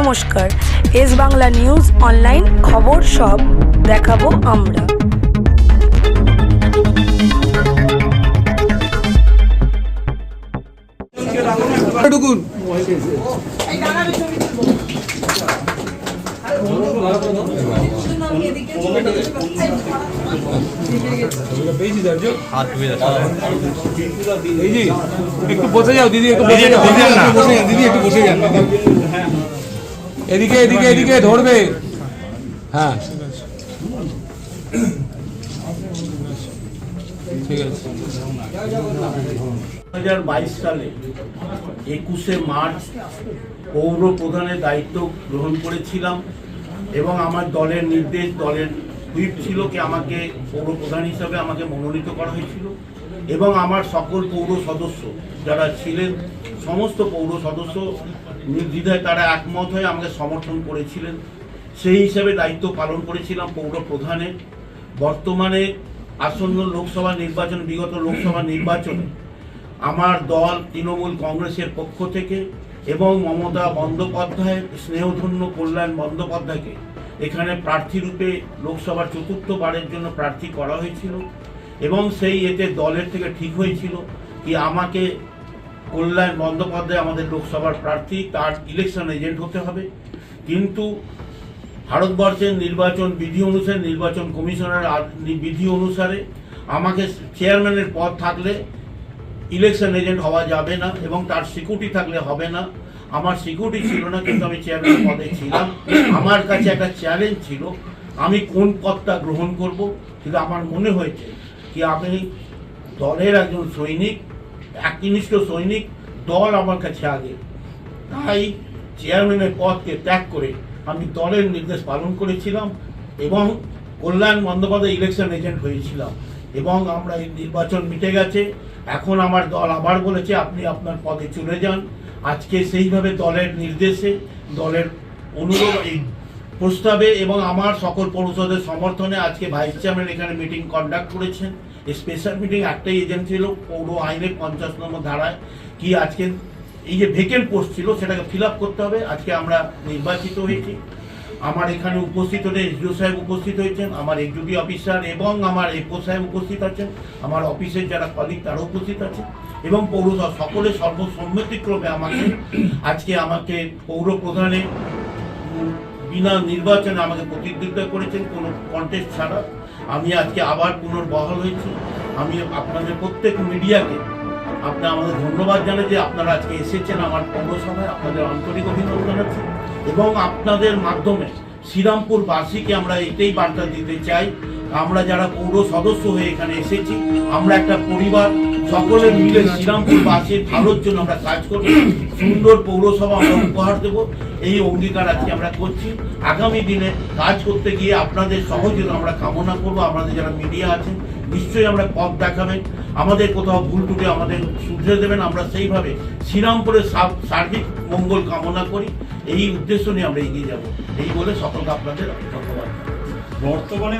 নমস্কার। S Bangla news online খবর সব দেখাবো আমরা। এই একটু বসে যাও দিদি একটু বসে যাও। দিদি একটু বসে যান দিদি। একটু বসে যান দিদি। এদিকে এদিকে এদিকে, ধরবে। হ্যাঁ। বাইশ সালে একুশে মার্চ দায়িত্ব গ্রহণ করেছিলাম এবং আমার দলের নির্দেশ, দলের হুইপ ছিল কি আমাকে পৌর প্রধান হিসাবে আমাকে মনোনীত করা হয়েছিল। এবং আমার সকল পৌর সদস্য যারা ছিলেন, সমস্ত পৌর সদস্য নির্দ্বিধায় তারা একমত হয়ে আমাকে সমর্থন করেছিলেন। সেই হিসাবে দায়িত্ব পালন করেছিলাম পৌর প্রধানের বর্তমানে আসন্ন লোকসভা নির্বাচন, বিগত লোকসভা নির্বাচনে আমার দল তৃণমূল কংগ্রেসের পক্ষ থেকে এবং মমতা বন্দ্যোপাধ্যায়, স্নেহধন্য কল্যাণ বন্দ্যোপাধ্যায়কে এখানে প্রার্থী রূপে লোকসভার চতুর্থবারের জন্য প্রার্থী করা হয়েছিল। এবং সেই এতে দলের থেকে ঠিক হয়েছিল কি আমাকে কল্যাণ বন্দ্যোপাধ্যায় আমাদের লোকসভার প্রার্থী, তার ইলেকশন এজেন্ট হতে হবে। কিন্তু ভারতবর্ষের নির্বাচন বিধি অনুসারে, নির্বাচন কমিশনের বিধি অনুসারে আমাকে চেয়ারম্যানের পদ থাকলে ইলেকশন এজেন্ট হওয়া যাবে না এবং তার সিকিউরিটি থাকলে হবে না। আমার সিকিউরিটি ছিল না, কিন্তু আমি চেয়ারম্যান পদে ছিলাম। আমার কাছে একটা চ্যালেঞ্জ ছিল, আমি কোন পদটা গ্রহণ করব কিন্তু আমার মনে হয়েছে। কি আমি দলের একজন সৈনিক? একনিষ্ঠ সৈনিক? দল আমার কাছে আগে। তাই চেয়ারম্যানের পদকে ত্যাগ করে আমি দলের নির্দেশ পালন করেছিলাম এবং কল্যাণ বন্দ্যোপাধ্যায় ইলেকশন এজেন্ট হয়েছিলাম এবং আমরা এই নির্বাচন মিটে গেছে। এখন আমার দল আবার বলেছে, আপনি আপনার পদে চলে যান। আজকে সেইভাবে দলের নির্দেশে, দলের অনুরোধ এই প্রস্তাবে এবং আমার সকল পৌরসদের সমর্থনে আজকে ভাইস চেয়ারম্যান এখানে মিটিং কন্ডাক্ট করেছেন। স্পেশাল মিটিং একটাই এজেন্ট ছিল পৌর আইনের পঞ্চাশ নম্বর ধারায়। কি আজকে এই যে ভেকেন্ট পোস্ট ছিল সেটাকে ফিল আপ করতে হবে। আজকে আমরা নির্বাচিত হয়েছি। আমার এখানে উপস্থিত হলে এসডিও সাহেব উপস্থিত হয়েছেন আমার এক্সিকিউটিভ অফিসার এবং আমার এপো সাহেব উপস্থিত আছেন আমার অফিসের যারা কলিগ তারা উপস্থিত আছেন এবং পৌরসভা সকলে সর্বসম্মতিক্রমে আমাকে আজকে আমাকে পৌর প্রধানে উম, বিনা নির্বাচনে আমাকে প্রতিদ্বন্দ্বিতা করেছেন, কোনো কন্টেস্ট ছাড়া। আমি আজকে আবার পুনর্বহাল হয়েছি। আমি আপনাদের প্রত্যেক মিডিয়াকে আপনি আমাদের ধন্যবাদ জানাই যে আপনারা আজকে এসেছেন আমার পৌরসভায় আপনাদের আন্তরিক অভিনন্দন আছে এবং আপনাদের মাধ্যমে শ্রীরামপুরবাসীকে আমরা এটাই বার্তা দিতে চাই। আমরা যারা পৌর সদস্য হয়ে এখানে এসেছি, আমরা একটা পরিবার সকলে মিলে শ্রীরামপুরবাসীর ভালোর জন্য আমরা কাজ করব। সুন্দর পৌরসভা আমরা উপহার দেব। এই অঙ্গীকার আজকে আমরা করছি। আগামী দিনে কাজ করতে গিয়ে আপনাদের সহযোগিতা আমরা কামনা করব। আমাদের যারা মিডিয়া আছেন, নিশ্চয়ই আমরা পথ দেখাবেন। আমাদের কোথাও ভুল টুটে আমাদের শুধরে দেবেন। আমরা সেইভাবে শ্রীরামপুরের সার্বিক মঙ্গল কামনা করি। এই উদ্দেশ্য নিয়ে আমরা এগিয়ে যাব। এই বলে সকলকে আপনাদের ধন্যবাদ। বর্তমানে